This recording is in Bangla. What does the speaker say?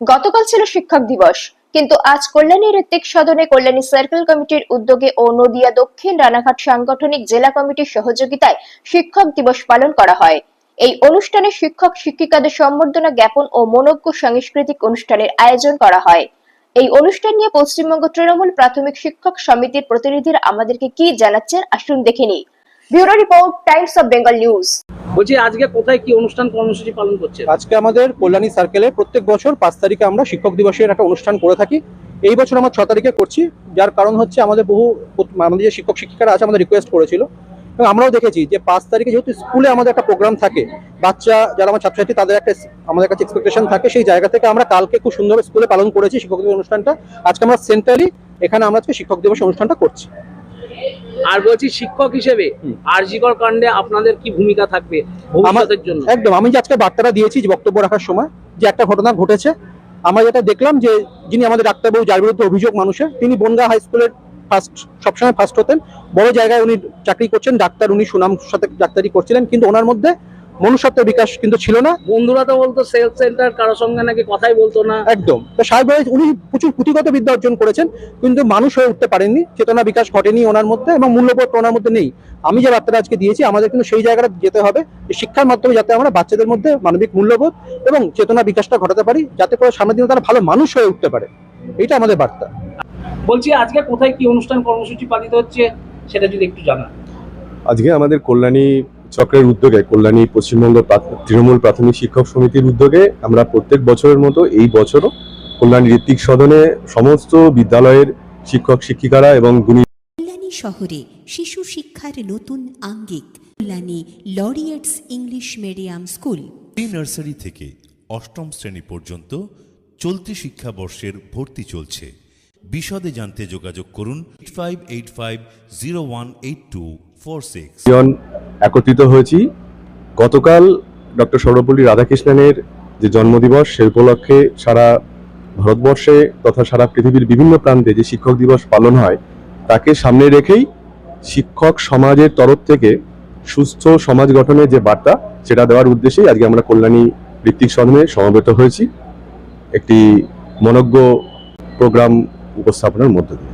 গতকাল ছিল শিক্ষক দিবস, কিন্তু আজ কল্যাণী ঋত্বিক সদনে কল্যাণী সার্কেল কমিটির উদ্যোগে ও নদিয়া দক্ষিণ রানাঘাট সাংগঠনিক জেলা কমিটির সহযোগিতায় শিক্ষক দিবস পালন করা হয়। এই অনুষ্ঠানে শিক্ষক শিক্ষিকাদের সম্বর্ধনা জ্ঞাপন ও মনজ্ঞ সাংস্কৃতিক অনুষ্ঠানের আয়োজন করা হয়। এই অনুষ্ঠান নিয়ে পশ্চিমবঙ্গ তৃণমূল প্রাথমিক শিক্ষক সমিতির প্রতিনিধিরা আমাদেরকে কি জানাচ্ছেন আসুন দেখে নিই। Bureau report, Times of Bengal news. বলছি, আজকে কোথায় কি অনুষ্ঠান, কর্মসূচি পালন করছে? আজকে আমাদের কল্যাণী সার্কেলে প্রত্যেক বছর পাঁচ তারিখে আমরা শিক্ষক দিবসের একটা অনুষ্ঠান করে থাকি। এই বছর আমরা ছ তারিখে করছি, যার কারণ হচ্ছে আমাদের বহু আমাদের যে শিক্ষক, শিক্ষিকারা আছে, আমাদের রিকোয়েস্ট করেছিল। এবং আমরাও দেখেছি যে পাঁচ তারিখে যেহেতু স্কুলে আমাদের একটা প্রোগ্রাম থাকে, বাচ্চা যারা আমার ছাত্রছাত্রী, তাদের একটা আমাদের কাছে এক্সপেকটেশন থাকে, সেই জায়গা থেকে আমরা কালকে খুব সুন্দর স্কুলে পালন করেছি শিক্ষক দিবস অনুষ্ঠানটা। আজকে আমরা সেন্ট্রালি এখানে আমরা আজকে শিক্ষক দিবস অনুষ্ঠানটা করছি। আর বলছি শিক্ষক হিসেবে আরজিকর কাণ্ডে আপনাদের কি ভূমিকা থাকবে ভবিষ্যতের জন্য? একদম আমি যে আজকে বার্তাটা দিয়েছি বক্তব্য রাখার সময় যে একটা ঘটনা ঘটেছে আমরা যেটা দেখলাম যে যিনি আমাদের ডাক্তারবাবু যার বিরুদ্ধে অভিযোগ মানুষের তিনি বনগা হাই স্কুলের ফার্স্ট সবসময় ফার্স্ট হতেন। বড় জায়গায় উনি চাকরি করছেন ডাক্তার উনি সুনাম সাথে ডাক্তারি করছিলেন কিন্তু ওনার মধ্যে মনুষ্যত্বের বিকাশ কিন্তু ছিল না। বন্ধুরা তো বলতো সেলফ সেন্টার কারোর সঙ্গে নাকি কথাই বলতো না। একদম। তো সাহেব উনি প্রচুর পুঁথিগত বিদ্যা অর্জন করেছেন কিন্তু মানুষ হয়ে উঠতে পারেননি চেতনা বিকাশ ঘটেনি ওনার মধ্যে এবং মূল্যবোধ ওনার মধ্যে নেই। আমি যে বার্তাটা আজকে দিয়েছি আমাদের কিন্তু সেই জায়গাটা যেতে হবে যে শিক্ষার মাধ্যমে যাতে আমরা বাচ্চাদের মধ্যে মানবিক মূল্যবোধ এবং চেতনা বিকাশটা ঘটাতে পারি যাতে করে সামনের দিনে তারা ভালো মানুষ হয়ে উঠতে পারে। এইটা আমাদের বার্তা। বলছি আজকে কোথায় কি অনুষ্ঠান কর্মসূচি পালিত হচ্ছে সেটা যদি একটু জানান। আজকে আমাদের কল্যাণী চক্রের উদ্যোগে কল্যাণী পশ্চিমবঙ্গ তৃণমূল প্রাথমিক শিক্ষক সমিতির উদ্যোগে আমরা প্রত্যেক বছরের মতো এই বছরও কল্যাণী ঋত্বিক সদনে সমস্ত বিদ্যালয়ের শিক্ষক শিক্ষিকারা এবং গুণী কল্যাণী শহরে শিশু শিক্ষার নতুন আঙ্গিক Kalyani Laureates English medium school. Pre nursery থেকে অষ্টম শ্রেণি পর্যন্ত চলতি শিক্ষাবর্ষের ভর্তি চলছে। বিশদে জানতে যোগাযোগ করুন five eight five zero one eight two four six জন একত্রিত হয়েছি। গতকাল ডক্টর সর্বপল্লী রাধাকৃষ্ণনের যে জন্মদিবস, সে উপলক্ষে সারা ভারতবর্ষে তথা সারা পৃথিবীর বিভিন্ন প্রান্তে যে শিক্ষক দিবস পালন হয়, তাকে সামনে রেখেই শিক্ষক সমাজের তরফ থেকে সুস্থ সমাজ গঠনের যে বার্তা, সেটা দেওয়ার উদ্দেশ্যেই আজকে আমরা কল্যাণী ঋত্বিক সদনে সমবেত হয়েছি। একটি মনজ্ঞ প্রোগ্রাম উপস্থাপনের মধ্য দিয়ে।